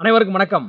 அனைவருக்கும் வணக்கம்.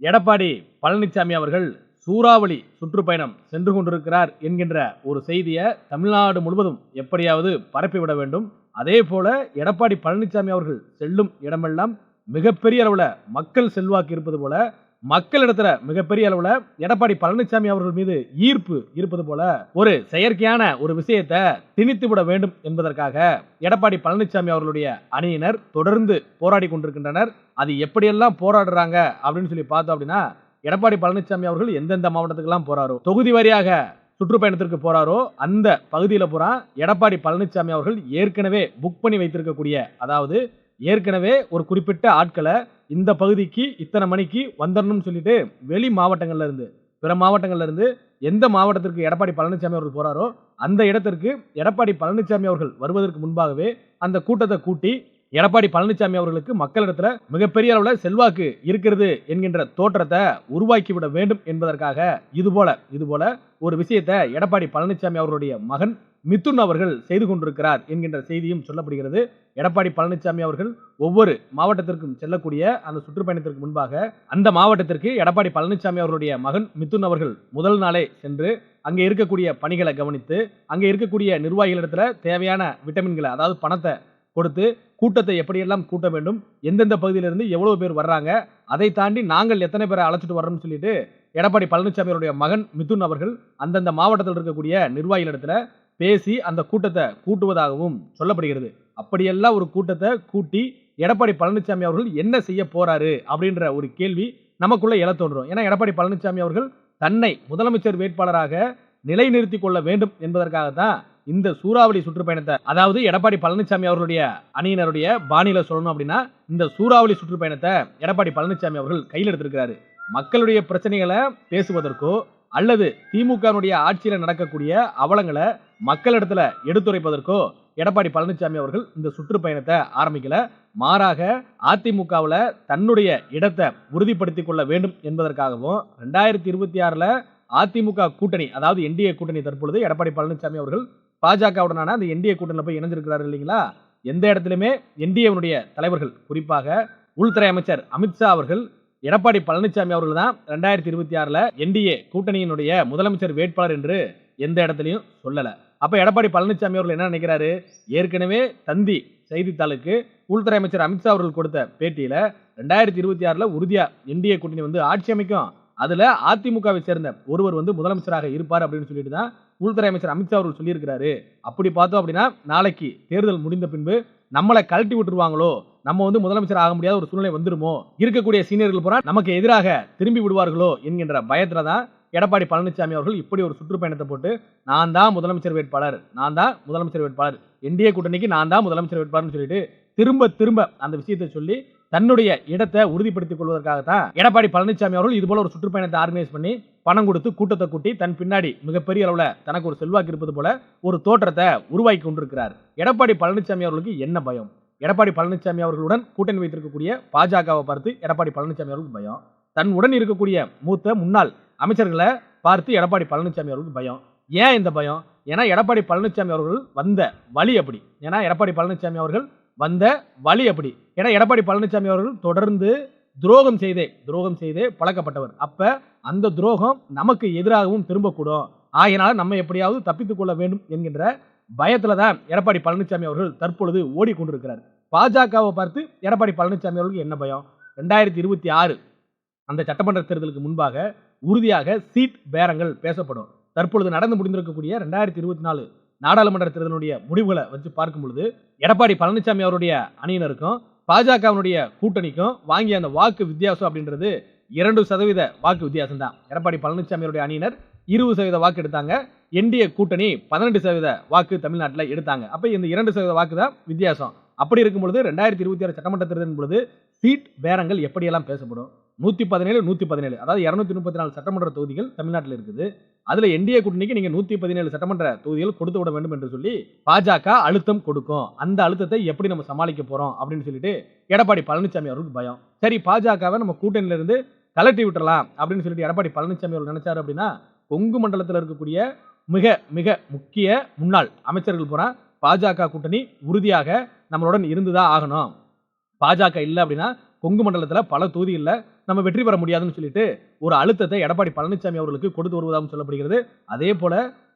எடப்பாடி பழனிசாமி அவர்கள் சூறாவளி சுற்றுப்பயணம் சென்று கொண்டிருக்கிறார் என்கின்ற ஒரு செய்தியை தமிழ்நாடு முழுவதும் எப்படியாவது பரப்பிவிட வேண்டும். அதே போல எடப்பாடி பழனிசாமி அவர்கள் செல்லும் இடமெல்லாம் மிகப்பெரிய அளவில் மக்கள் செல்வாக்கு இருப்பது போல மக்களிடத்துல மிகப்பெரிய அளவில் எடப்பாடி பழனிசாமி அவர்கள் மீது ஈர்ப்பு இருப்பது போல ஒரு செயற்கையான ஒரு விஷயத்தை திணித்து விட வேண்டும் என்பதற்காக எடப்பாடி பழனிசாமி அவர்களுடைய அணியினர் தொடர்ந்து போராடி கொண்டிருக்கின்றனர். அது எப்படியெல்லாம் போராடுறாங்க அப்படின்னு சொல்லி பார்த்தோம் அப்படின்னா எடப்பாடி பழனிசாமி அவர்கள் எந்தெந்த மாவட்டத்துக்கெல்லாம் போறாரோ தொகுதி வாரியாக சுற்றுப்பயணத்திற்கு போறாரோ அந்த பகுதியில் பூரா எடப்பாடி பழனிசாமி அவர்கள் ஏற்கனவே புக் பண்ணி வைத்திருக்கக்கூடிய அதாவது ஏற்கனவே ஒரு குறிப்பிட்ட ஆட்களை இந்த பகுதிக்கு இத்தனை மணிக்கு வந்துடணும்னு சொல்லிட்டு வெளி மாவட்டங்கள்ல இருந்து பிற மாவட்டங்கள்ல இருந்து எந்த மாவட்டத்திற்கு எடப்பாடி பழனிசாமி அவர்கள் போறாரோ அந்த இடத்திற்கு எடப்பாடி பழனிசாமி அவர்கள் வருவதற்கு முன்பாகவே அந்த கூட்டத்தை கூட்டி எடப்பாடி பழனிசாமி அவர்களுக்கு மக்களிடத்துல மிகப்பெரிய அளவில் செல்வாக்கு இருக்கிறது என்கின்ற தோற்றத்தை உருவாக்கி விட வேண்டும் என்பதற்காக இதுபோல இதுபோல ஒரு விஷயத்தை எடப்பாடி பழனிசாமி அவர்களுடைய மகன் மிதுன் அவர்கள் செய்து கொண்டிருக்கிறார் என்கின்ற செய்தியும் சொல்லப்படுகிறது. எடப்பாடி பழனிசாமி அவர்கள் ஒவ்வொரு மாவட்டத்திற்கும் செல்லக்கூடிய அந்த சுற்றுப்பயணத்திற்கு முன்பாக அந்த மாவட்டத்திற்கு எடப்பாடி பழனிசாமி அவர்களுடைய மகன் மிதுன் அவர்கள் முதல் நாளே சென்று அங்கே இருக்கக்கூடிய பணிகளை கவனித்து அங்கே இருக்கக்கூடிய நிர்வாகிகளிடத்துல தேவையான விட்டமின்களை அதாவது பணத்தை கொடுத்து கூட்டத்தை எப்படியெல்லாம் கூட்ட வேண்டும் எந்தெந்த பகுதியிலிருந்து எவ்வளவு பேர் வர்றாங்க அதை தாண்டி நாங்கள் எத்தனை பேரை அழைச்சிட்டு வர்றோம்னு சொல்லிட்டு எடப்பாடி பழனிசாமி அவருடைய மகன் மிதுன் அவர்கள் அந்தந்த மாவட்டத்தில் இருக்கக்கூடிய நிர்வாகிகளிடத்துல பேசி அந்த கூட்டத்தை கூட்டுவதாகவும் சொல்லப்படுகிறது. அப்படியெல்லாம் ஒரு கூட்டத்தை கூட்டி எடப்பாடி பழனிசாமி அவர்கள் என்ன செய்ய போறாரு அப்படின்ற ஒரு கேள்வி நமக்குள்ள எழ தோன்றும். ஏன்னா எடப்பாடி பழனிசாமி அவர்கள் தன்னை முதலமைச்சர் வேட்பாளராக நிலைநிறுத்தி கொள்ள வேண்டும் என்பதற்காகத்தான் இந்த சூறாவளி சுற்றுப்பயணத்தை அதாவது எடப்பாடி பழனிசாமி அவர்களுடைய அணியினருடைய பாணியில சொல்லணும் அப்படின்னா இந்த சூறாவளி சுற்றுப்பயணத்தை எடப்பாடி பழனிசாமி அவர்கள் கையில் எடுத்திருக்கிறாரு. மக்களுடைய பிரச்சனைகளை பேசுவதற்கோ அல்லது திமுகனுடைய ஆட்சியில் நடக்கக்கூடிய அவலங்களை மக்களிடத்துல எடுத்துரைப்பதற்கோ எடப்பாடி பழனிசாமி அவர்கள் இந்த சுற்றுப்பயணத்தை ஆரம்பிக்கல. மாறாக அதிமுகவில் தன்னுடைய இடத்தை உறுதிப்படுத்திக் கொள்ள வேண்டும் என்பதற்காகவும் ரெண்டாயிரத்தி இருபத்தி ஆறில் அதிமுக கூட்டணி அதாவது என்டிஏ கூட்டணி தற்பொழுது எடப்பாடி பழனிசாமி அவர்கள் பாஜகவுடனான அந்த என்டிஏ கூட்டணியில் போய் இணைஞ்சிருக்கிறாரு இல்லைங்களா? எந்த இடத்துலையுமே என்டிஏனுடைய தலைவர்கள் குறிப்பாக உள்துறை அமைச்சர் அமித்ஷா அவர்கள் எடப்பாடி பழனிசாமி அவர்கள் தான் ரெண்டாயிரத்தி இருபத்தி ஆறில் என்டிஏ கூட்டணியினுடைய முதலமைச்சர் வேட்பாளர் என்று எந்த இடத்துலையும் சொல்லலை. அப்போ எடப்பாடி பழனிசாமி அவர்கள் என்ன நினைக்கிறாரு? ஏற்கனவே தந்தி செய்தித்தாளுக்கு உள்துறை அமைச்சர் அமித்ஷா அவர்கள் கொடுத்த பேட்டியில் ரெண்டாயிரத்தி இருபத்தி ஆறில் உறுதியாக என்டிஏ கூட்டணி வந்து ஆட்சி அமைக்கும். அதில் அதிமுகவை சேர்ந்த ஒருவர் வந்து முதலமைச்சராக இருப்பார் அப்படின்னு சொல்லிட்டு தான் உள்துறை அமைச்சர் அமித்ஷா அவர்கள் சொல்லியிருக்கிறாரு. அப்படி பார்த்தோம் அப்படின்னா நாளைக்கு தேர்தல் முடிந்த பின்பு நம்மளை கழட்டி விட்டுருவாங்களோ நம்ம வந்து முதலமைச்சர் ஆக முடியாத ஒரு சூழ்நிலை வந்துருமோ இருக்கக்கூடிய சீனியர்கள் பூரா நமக்கு எதிராக திரும்பி விடுவார்களோ என்கின்ற பயத்துல தான் எடப்பாடி பழனிசாமி அவர்கள் இப்படி ஒரு சுற்றுப்பயணத்தை போட்டு நான் தான் முதலமைச்சர் வேட்பாளர் நான் தான் முதலமைச்சர் வேட்பாளர் என்டிஏ கூட்டணிக்கு நான் தான் முதலமைச்சர் வேட்பாளர்னு சொல்லிட்டு திரும்ப திரும்ப அந்த விஷயத்தை சொல்லி தன்னுடைய இடத்தை உறுதிப்படுத்திக் கொள்வதற்காகத்தான் எடப்பாடி பழனிசாமி அவர்கள் இது போல ஒரு சுற்றுப்பயணத்தை ஆர்கனைஸ் பண்ணி பணம் கொடுத்து கூட்டத்தை கூட்டி தன் பின்னாடி மிகப்பெரிய அளவில் தனக்கு ஒரு செல்வாக்கு இருப்பது போல ஒரு தோற்றத்தை உருவாக்கி கொண்டிருக்கிறார். எடப்பாடி பழனிசாமி அவர்களுக்கு என்ன பயம்? எடப்பாடி பழனிசாமி அவர்களுடன் கூட்டணி வைத்திருக்கக்கூடிய பாஜகவை பார்த்து எடப்பாடி பழனிசாமி அவர்களுக்கு பயம். தன் உடன் இருக்கக்கூடிய மூத்த முன்னாள் அமைச்சர்களை பார்த்து எடப்பாடி பழனிசாமி அவர்களுக்கு பயம். ஏன் இந்த பயம்? ஏன்னா எடப்பாடி பழனிசாமி அவர்கள் வந்த வழி அப்படி. ஏன்னா எடப்பாடி பழனிசாமி அவர்கள் வந்த வழி அப்படி. ஏன்னா எடப்பாடி பழனிசாமி அவர்கள் தொடர்ந்து துரோகம் செய்தே துரோகம் செய்தே பழக்கப்பட்டவர். அப்ப அந்த துரோகம் நமக்கு எதிராகவும் திரும்பக்கூடும். ஆகினால நம்ம எப்படியாவது தப்பித்துக் கொள்ள வேண்டும் என்கின்ற பயத்துல தான் எடப்பாடி பழனிசாமி அவர்கள் தற்பொழுது ஓடிக்கொண்டிருக்கிறார் பாஜகவை பார்த்து எடப்பாடி பழனிசாமி அவர்களுக்கு என்ன பயம்? ரெண்டாயிரத்தி இருபத்தி ஆறு அந்த சட்டமன்ற தேர்தலுக்கு முன்பாக உறுதியாக சீட் பேரங்கள் பேசப்படும். தற்பொழுது நடந்து முடிந்திருக்கக்கூடிய ரெண்டாயிரத்தி இருபத்தி நாலு நாடாளுமன்ற தேர்தலுடைய முடிவுகளை வச்சு பார்க்கும் பொழுது எடப்பாடி பழனிசாமி அவருடைய அணியினருக்கும் பாஜகவினுடைய கூட்டணிக்கும் வாங்கிய அந்த வாக்கு வித்தியாசம் அப்படின்றது இரண்டு சதவீத வாக்கு வித்தியாசம் தான் எடப்பாடி பழனிசாமி அணியினர் இருபது சதவீத வாக்கு எடுத்தாங்க. என்டிஏ கூட்டணி பதினெட்டு சதவீத வாக்கு தமிழ்நாட்டில் எடுத்தாங்க. அப்போ இந்த இரண்டு சதவீத வாக்கு தான் வித்தியாசம். அப்படி இருக்கும் பொழுது ரெண்டாயிரத்தி இருபத்தி ஆறு சட்டமன்ற தேர்தலின் பொழுது சீட் பேரங்கள் எப்படியெல்லாம் பேசப்படும்? நூற்றி பதினேழு நூற்றி பதினேழு. அதாவது இரநூத்தி முப்பத்தி நாலு சட்டமன்ற தொகுதிகள் தமிழ்நாட்டில் இருக்குது. அதில் என்டிஏ கூட்டணிக்கு நீங்கள் நூற்றி பதினேழு சட்டமன்ற தொகுதிகள் கொடுத்து விட வேண்டும் என்று சொல்லி பாஜக அழுத்தம் கொடுக்கும். அந்த அழுத்தத்தை எப்படி நம்ம சமாளிக்க போகிறோம் அப்படின்னு சொல்லிட்டு எடப்பாடி பழனிசாமி அவருக்கு பயம். சரி பாஜகவை நம்ம கூட்டணியிலிருந்து கலட்டி விட்டுறலாம் அப்படின்னு சொல்லிட்டு எடப்பாடி பழனிசாமி அவர் நினைச்சாரு அப்படின்னா கொங்கு மண்டலத்தில் இருக்கக்கூடிய மிக மிக முக்கிய முன்னாள் அமைச்சர்கள் பூரா பாஜக கூட்டணி உறுதியாக நம்மளுடன் இருந்துதான் ஆகணும். பாஜக இல்லை அப்படின்னா கொங்கு மண்டலத்தில் பல தொகுதிகளில் நம்ம வெற்றி பெற முடியாதுன்னு சொல்லிட்டு ஒரு அழுத்தத்தை எடப்பாடி பழனிசாமி அவர்களுக்கு கொடுத்து வருவதாகவும் சொல்லப்படுகிறது. அதே போல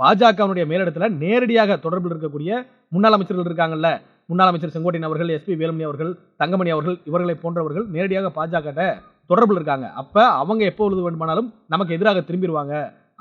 பாஜகவினுடைய மேலிடத்துல நேரடியாக தொடர்பில் இருக்கக்கூடிய முன்னாள் அமைச்சர்கள் இருக்காங்கல்ல முன்னாள் அமைச்சர் செங்கோட்டையன் அவர்கள் எஸ்பி வேலுமணி அவர்கள் தங்கமணி அவர்கள் இவர்களை போன்றவர்கள் நேரடியாக பாஜக தொடர்பில் இருக்காங்க. அப்ப அவங்க எப்போ எப்பொழுது வேண்டுமானாலும் நமக்கு எதிராக திரும்பிடுவாங்க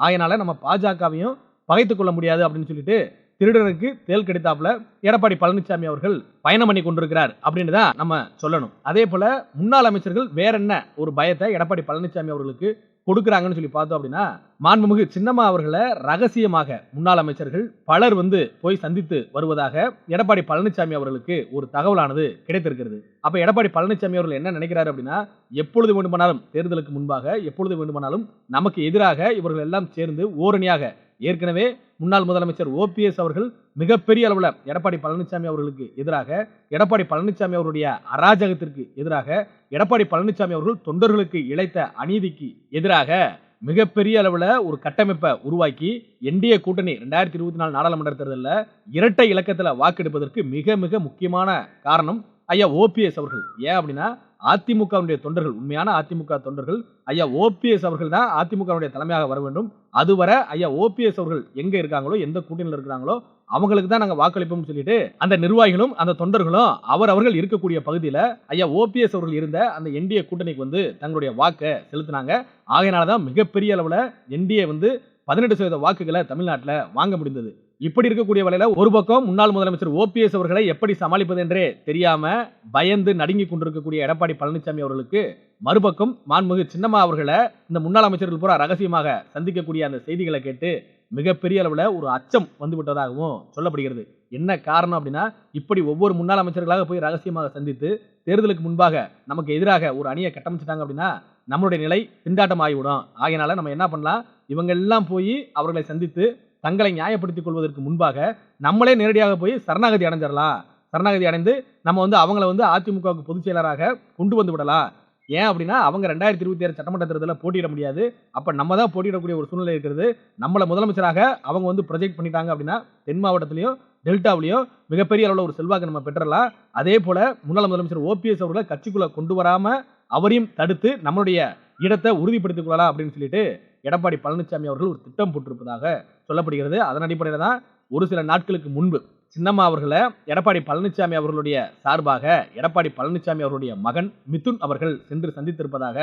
ஆகையினால நம்ம பாஜகவையும் பகைத்துக்கொள்ள முடியாது அப்படின்னு சொல்லிட்டு திருடனுக்கு தேல் கிடைத்தாப்புல எடப்பாடி பழனிசாமி அவர்கள் பயணம் பண்ணி கொண்டிருக்கிறார் அப்படின்னு தான் நம்ம சொல்லணும். அதே போல முன்னாள் அமைச்சர்கள் வேற என்ன ஒரு பயத்தை எடப்பாடி பழனிசாமி அவர்களுக்கு கொடுக்குறாங்கன்னு சொல்லி பார்த்தோம் அப்படின்னா மாண்புமிகு சின்னம்மா அவர்களை ரகசியமாக முன்னாள் அமைச்சர்கள் பலர் வந்து போய் சந்தித்து வருவதாக எடப்பாடி பழனிசாமி அவர்களுக்கு ஒரு தகவலானது கிடைத்திருக்கிறது. அப்ப எடப்பாடி பழனிசாமி அவர்கள் என்ன நினைக்கிறாரு அப்படின்னா எப்பொழுது வேண்டுமானாலும் தேர்தலுக்கு முன்பாக எப்பொழுது வேண்டுமானாலும் நமக்கு எதிராக இவர்கள் எல்லாம் சேர்ந்து ஓரணியாக ஏற்கனவே முன்னாள் முதலமைச்சர் ஓபிஎஸ் அவர்கள் மிகப்பெரிய அளவில் எடப்பாடி பழனிசாமி அவர்களுக்கு எதிராக எடப்பாடி பழனிசாமி அவருடைய அராஜகத்திற்கு எதிராக எடப்பாடி பழனிசாமி அவர்கள் தொண்டர்களுக்கு இழைத்த அநீதிக்கு எதிராக மிகப்பெரிய அளவில் ஒரு கட்டமைப்பை உருவாக்கி என்டிஏ கூட்டணி ரெண்டாயிரத்தி இருபத்தி நாலு நாடாளுமன்ற தேர்தலில் இரட்டை இலக்கத்தில் வாக்கெடுப்பதற்கு மிக மிக முக்கியமான காரணம் ஐயா ஓபிஎஸ் அவர்கள். ஏன் அப்படின்னா அதிமுகவுடைய தொண்டர்கள் உண்மையான அதிமுக தொண்டர்கள் ஐயா ஓபிஎஸ் அவர்கள் தான் அதிமுகவுடைய தலைமையாக வர வேண்டும். அதுவரை ஐயா ஓபிஎஸ் அவர்கள் எங்க இருக்காங்களோ எந்த கூட்டணியில் இருக்கிறாங்களோ அவங்களுக்கு தான் நாங்கள் வாக்களிப்போம்னு சொல்லிட்டு அந்த நிர்வாகிகளும் அந்த தொண்டர்களும் அவர் அவர்கள் இருக்கக்கூடிய பகுதியில் ஐயா ஓபிஎஸ் அவர்கள் இருந்த அந்த என்டிஏ கூட்டணிக்கு வந்து தங்களுடைய வாக்கை செலுத்தினாங்க. ஆகையினால தான் மிகப்பெரிய அளவில் என்டிஏ வந்து பதினெட்டு சதவீத வாக்குகளை தமிழ்நாட்டில் வாங்க முடிந்தது. இப்படி இருக்கக்கூடிய வேளையில ஒரு பக்கம் முன்னாள் முதலமைச்சர் ஓபிஎஸ் அவர்களை எப்படி சமாளிப்பது என்றே தெரியாம பயந்து நடுங்கி கொண்டிருக்கக்கூடிய எடப்பாடி பழனிசாமி அவர்களுக்கு மறுபக்கம் மாண்புமிகு சின்னம்மா அவர்களை இந்த முன்னாள் அமைச்சர்கள் பூரா ரகசியமாக சந்திக்கக்கூடிய அந்த செய்திகளை கேட்டு மிகப்பெரிய அளவில் ஒரு அச்சம் வந்துவிட்டதாகவும் சொல்லப்படுகிறது. என்ன காரணம் அப்படின்னா இப்படி ஒவ்வொரு முன்னாள் அமைச்சர்களாக போய் ரகசியமாக சந்தித்து தேர்தலுக்கு முன்பாக நமக்கு எதிராக ஒரு அணியை கட்டமைச்சிட்டாங்க அப்படின்னா நம்மளுடைய நிலை திண்டாட்டம் ஆகிவிடும் ஆகையினால நம்ம என்ன பண்ணலாம்? இவங்க எல்லாம் போய் அவர்களை சந்தித்து தங்களை நியாயப்படுத்திக் கொள்வதற்கு முன்பாக நம்மளே நேரடியாக போய் சரணாகதி அடைஞ்சிடலாம். சரணாகதி அடைந்து நம்ம வந்து அவங்கள வந்து அதிமுகவுக்கு பொதுச் செயலராக கொண்டு வந்து விடலாம். ஏன் அப்படின்னா அவங்க ரெண்டாயிரத்தி இருபத்தி ஆறு சட்டமன்ற தேர்தலில் போட்டியிட முடியாது. அப்போ நம்ம தான் போட்டியிடக்கூடிய ஒரு சூழ்நிலை இருக்கிறது. நம்மளை முதலமைச்சராக அவங்க வந்து ப்ரொஜெக்ட் பண்ணிட்டாங்க அப்படின்னா தென் மாவட்டத்திலையும் டெல்டாவிலையும் மிகப்பெரிய அளவில் ஒரு செல்வாக்கு நம்ம பெற்றலாம் அதே போல் முன்னாள் முதலமைச்சர் ஓபிஎஸ் அவர்களை கட்சிக்குள்ளே கொண்டு வராமல் அவரையும் தடுத்து நம்மளுடைய இடத்தை உறுதிப்படுத்திக் கொள்ளலாம் அப்படின்னு சொல்லிட்டு எடப்பாடி பழனிசாமி அவர்கள் ஒரு திட்டம் போட்டிருப்பதாக சொல்லப்படுகிறது. அதன் அடிப்படையில் தான் ஒரு சில நாட்களுக்கு முன்பு சின்னம்மா அவர்களை எடப்பாடி பழனிசாமி அவர்களுடைய சார்பாக எடப்பாடி பழனிசாமி அவருடைய மகன் மிதுன் அவர்கள் சென்று சந்தித்திருப்பதாக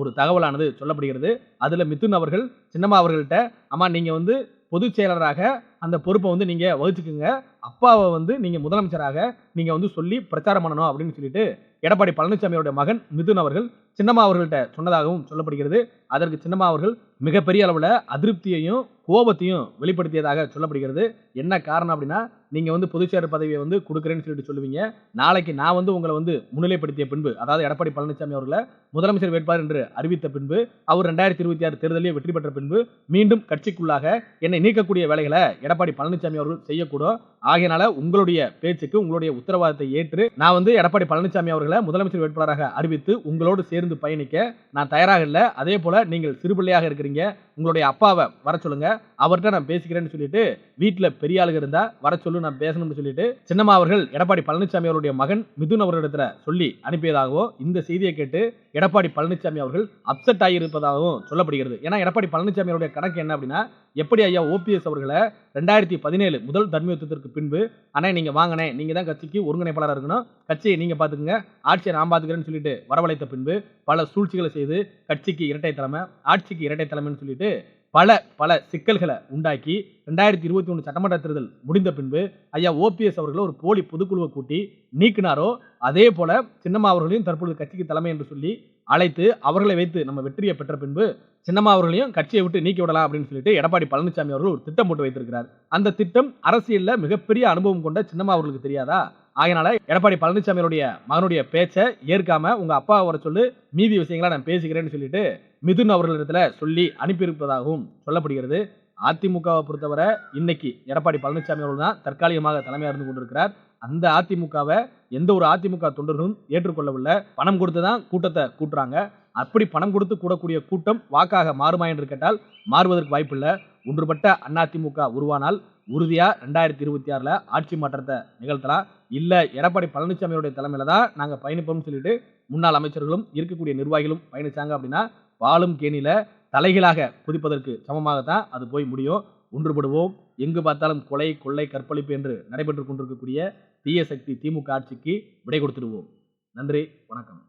ஒரு தகவலானது சொல்லப்படுகிறது. அதில் மிதுன் அவர்கள் சின்னம்மா அவர்கள்ட்ட அம்மா நீங்கள் வந்து பொதுச் செயலராக அந்த பொறுப்பை வந்து நீங்கள் வகிச்சுக்குங்க அப்பாவை வந்து நீங்கள் முதலமைச்சராக நீங்கள் வந்து சொல்லி பிரச்சாரம் பண்ணணும் அப்படின்னு சொல்லிட்டு எடப்பாடி பழனிசாமியோட மகன் மிதுன் அவர்கள் சின்னம்மா அவர்கள்ட்ட சொன்னதாகவும் சொல்லப்படுகிறது. அதற்கு சின்னம்மா அவர்கள் மிகப்பெரிய அளவில் அதிருப்தியையும் கோபத்தையும் வெளிப்படுத்தியதாக சொல்லப்படுகிறது. என்ன காரணம் அப்படின்னா நீங்கள் வந்து பொதுச்செயலர் பதவியை வந்து கொடுக்குறேன்னு சொல்லிட்டு சொல்லுவீங்க. நாளைக்கு நான் வந்து உங்களை வந்து முன்னிலைப்படுத்திய பின்பு அதாவது எடப்பாடி பழனிசாமி அவர்களை முதலமைச்சர் வேட்பாளர் என்று அறிவித்த பின்பு அவர் ரெண்டாயிரத்தி இருபத்தி ஆறு தேர்தலில் வெற்றி பெற்ற பின்பு மீண்டும் கட்சிக்குள்ளாக என்னை நீக்கக்கூடிய வேலைகளை எடப்பாடி பழனிசாமி அவர்கள் செய்யக்கூடும். ஆகையினால உங்களுடைய பேச்சுக்கு உங்களுடைய உத்தரவாதத்தை ஏற்று நான் வந்து எடப்பாடி பழனிசாமி அவர்களை முதலமைச்சர் வேட்பாளராக அறிவித்து உங்களோடு சேர்ந்து பயணிக்க நான் தயாராக இல்லை. அதே போல நீங்கள் சிறுபிள்ளையாக இருக்கிறீங்க. உங்களுடைய அப்பாவை வர சொல்லுங்க. அவர்கிட்ட நான் பேசிக்கிறேன்னு சொல்லிட்டு வீட்டில் பெரிய ஆளுங்க இருந்தா வர சொல்லு நான் பேசணும்னு சொல்லிட்டு சின்னம்மா அவர்கள் எடப்பாடி பழனிசாமி அவருடைய மகன் மிதுன் அவர்களிடத்துல சொல்லி அனுப்பியதாகவும் இந்த செய்தியை கேட்டு எடப்பாடி பழனிசாமி அவர்கள் அப்செட் ஆகியிருப்பதாகவும் சொல்லப்படுகிறது. ஏன்னா எடப்பாடி பழனிசாமி அவருடைய கணக்கு என்ன அப்படின்னா எப்படி ஐயா ஓபிஎஸ் அவர்களை ரெண்டாயிரத்தி பதினேழு முதல் தர்மயுத்தத்திற்கு பின்பு அண்ணே நீங்க வாங்கினேன் நீங்க தான் கட்சிக்கு ஒருங்கிணைப்பாளராக இருக்கணும் கட்சியை நீங்க பாத்துக்கங்க ஆட்சியை நான் பாத்துக்கிறேன்னு சொல்லிட்டு வரவழைத்த பின்பு பல சூழ்ச்சிகளை செய்து கட்சிக்கு இரட்டை தலைமை ஆட்சிக்கு இரட்டை தலைமைன்னு சொல்லிட்டு பல பல சிக்கல்களை உண்டாக்கி ரெண்டாயிரத்தி இருபத்தி ஒன்று சட்டமன்ற தேர்தல் முடிந்த பின்பு ஐயா ஓபிஎஸ் அவர்களை ஒரு போலி பொதுக்குழுவை கூட்டி நீக்கினாரோ அதே போல சின்னம்மா அவர்களையும் தற்பொழுது கட்சிக்கு தலைமை என்று சொல்லி அழைத்து அவர்களை வைத்து நம்ம வெற்றியை பெற்ற பின்பு சின்னம்மா அவர்களையும் கட்சியை விட்டு நீக்கி விடலாம் அப்படின்னு சொல்லிட்டு எடப்பாடி பழனிசாமி அவர்கள் ஒரு திட்டம் போட்டு வைத்திருக்கிறார். அந்த திட்டம் அரசியலில் மிகப்பெரிய அனுபவம் கொண்ட சின்னம்மா அவர்களுக்கு தெரியாதா? அதனால எடப்பாடி பழனிசாமியோடைய மகனுடைய பேச்சை ஏற்காம உங்க அப்பா வர சொல்லு மீதி விஷயங்களை நான் பேசிக்கிறேன்னு சொல்லிட்டு மிதுன் அவர்களிடத்துல சொல்லி அனுப்பியிருப்பதாகவும் சொல்லப்படுகிறது. அதிமுகவை பொறுத்தவரை இன்னைக்கு எடப்பாடி பழனிசாமி அவர்கள் தான் தற்காலிகமாக தலைமையாக இருந்து கொண்டிருக்கிறார். அந்த அதிமுகவை எந்த ஒரு அதிமுக தொண்டர்களும் ஏற்றுக்கொள்ளவில்லை. பணம் கொடுத்து தான் கூட்டத்தை கூட்டுறாங்க. அப்படி பணம் கொடுத்து கூடக்கூடிய கூட்டம் வாக்காக மாறுமா என்று கேட்டால் மாறுவதற்கு வாய்ப்பில்லை. ஒன்றுபட்ட அதிமுக உருவானால் உறுதியாக ரெண்டாயிரத்தி இருபத்தி ஆறில் ஆட்சி மாற்றத்தை நிகழ்த்தலாம். இல்லை எடப்பாடி பழனிசாமியோடைய தலைமையில தான் நாங்கள் பயணிப்போம்னு சொல்லிட்டு முன்னாள் அமைச்சர்களும் இருக்கக்கூடிய நிர்வாகிகளும் பயணிச்சாங்க அப்படின்னா பாலும் கேணியில் தலைகளாக குதிப்பதற்கு சமமாகத்தான் அது போய் முடியும். ஒன்றுபடுவோம். எங்கு பார்த்தாலும் கொலை கொள்ளை கற்பழிப்பு என்று நடைபெற்று கொண்டிருக்கக்கூடிய தீய சக்தி திமுக ஆட்சிக்கு விடை கொடுத்துடுவோம். நன்றி. வணக்கம்.